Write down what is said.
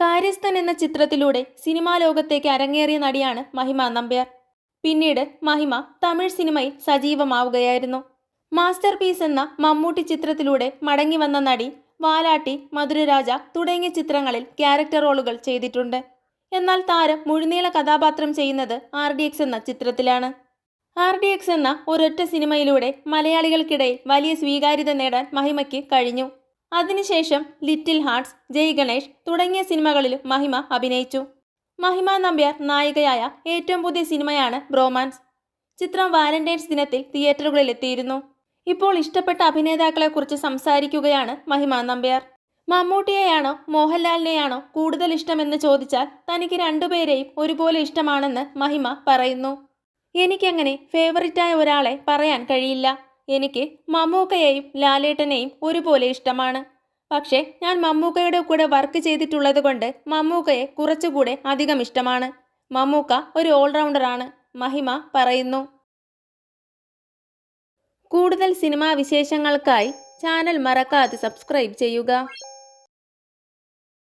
കാര്യസ്ഥൻ എന്ന ചിത്രത്തിലൂടെ സിനിമാ ലോകത്തേക്ക് അരങ്ങേറിയ നടിയാണ് മഹിമ നമ്പ്യാർ. പിന്നീട് മഹിമ തമിഴ് സിനിമയിൽ സജീവമാവുകയായിരുന്നു. മാസ്റ്റർ പീസ് എന്ന മമ്മൂട്ടി ചിത്രത്തിലൂടെ മടങ്ങി വന്ന നടി വാലാട്ടി മധുരരാജ തുടങ്ങിയ ചിത്രങ്ങളിൽ ക്യാരക്ടർ റോളുകൾ ചെയ്തിട്ടുണ്ട്. എന്നാൽ താരം മുഴുനീള കഥാപാത്രം ചെയ്യുന്നത് ആർ ഡി എക്സ് എന്ന ചിത്രത്തിലാണ്. ആർ ഡി എക്സ് എന്ന ഒരൊറ്റ സിനിമയിലൂടെ മലയാളികൾക്കിടയിൽ വലിയ സ്വീകാര്യത നേടാൻ മഹിമയ്ക്ക് കഴിഞ്ഞു. അതിനുശേഷം ലിറ്റിൽ ഹാർട്സ് ജയ് ഗണേഷ് തുടങ്ങിയ സിനിമകളിലും മഹിമ അഭിനയിച്ചു. മഹിമ നമ്പ്യാർ നായികയായ ഏറ്റവും പുതിയ സിനിമയാണ് ബ്രോമാൻസ്. ചിത്രം വാലന്റൈൻസ് ദിനത്തിൽ തിയേറ്ററുകളിൽ എത്തിയിരുന്നു. ഇപ്പോൾ ഇഷ്ടപ്പെട്ട അഭിനേതാക്കളെക്കുറിച്ച് സംസാരിക്കുകയാണ് മഹിമ നമ്പ്യാർ. മമ്മൂട്ടിയെയാണോ മോഹൻലാലിനെയാണോ കൂടുതൽ ഇഷ്ടമെന്ന് ചോദിച്ചാൽ തനിക്ക് രണ്ടുപേരെയും ഒരുപോലെ ഇഷ്ടമാണെന്ന് മഹിമ പറയുന്നു. എനിക്കങ്ങനെ ഫേവറിറ്റായ ഒരാളെ പറയാൻ കഴിയില്ല. എനിക്ക് മമ്മൂക്കയെയും ലാലേട്ടനെയും ഒരുപോലെ ഇഷ്ടമാണ്. പക്ഷേ ഞാൻ മമ്മൂക്കയുടെ കൂടെ വർക്ക് ചെയ്തിട്ടുള്ളത് കൊണ്ട് മമ്മൂക്കയെ കുറച്ചുകൂടെ അധികം ഇഷ്ടമാണ്. മമ്മൂക്ക ഒരു ഓൾറൗണ്ടറാണ് മഹിമ പറയുന്നു. കൂടുതൽ സിനിമാ വിശേഷങ്ങൾക്കായി ചാനൽ മറക്കാതെ സബ്സ്ക്രൈബ് ചെയ്യുക.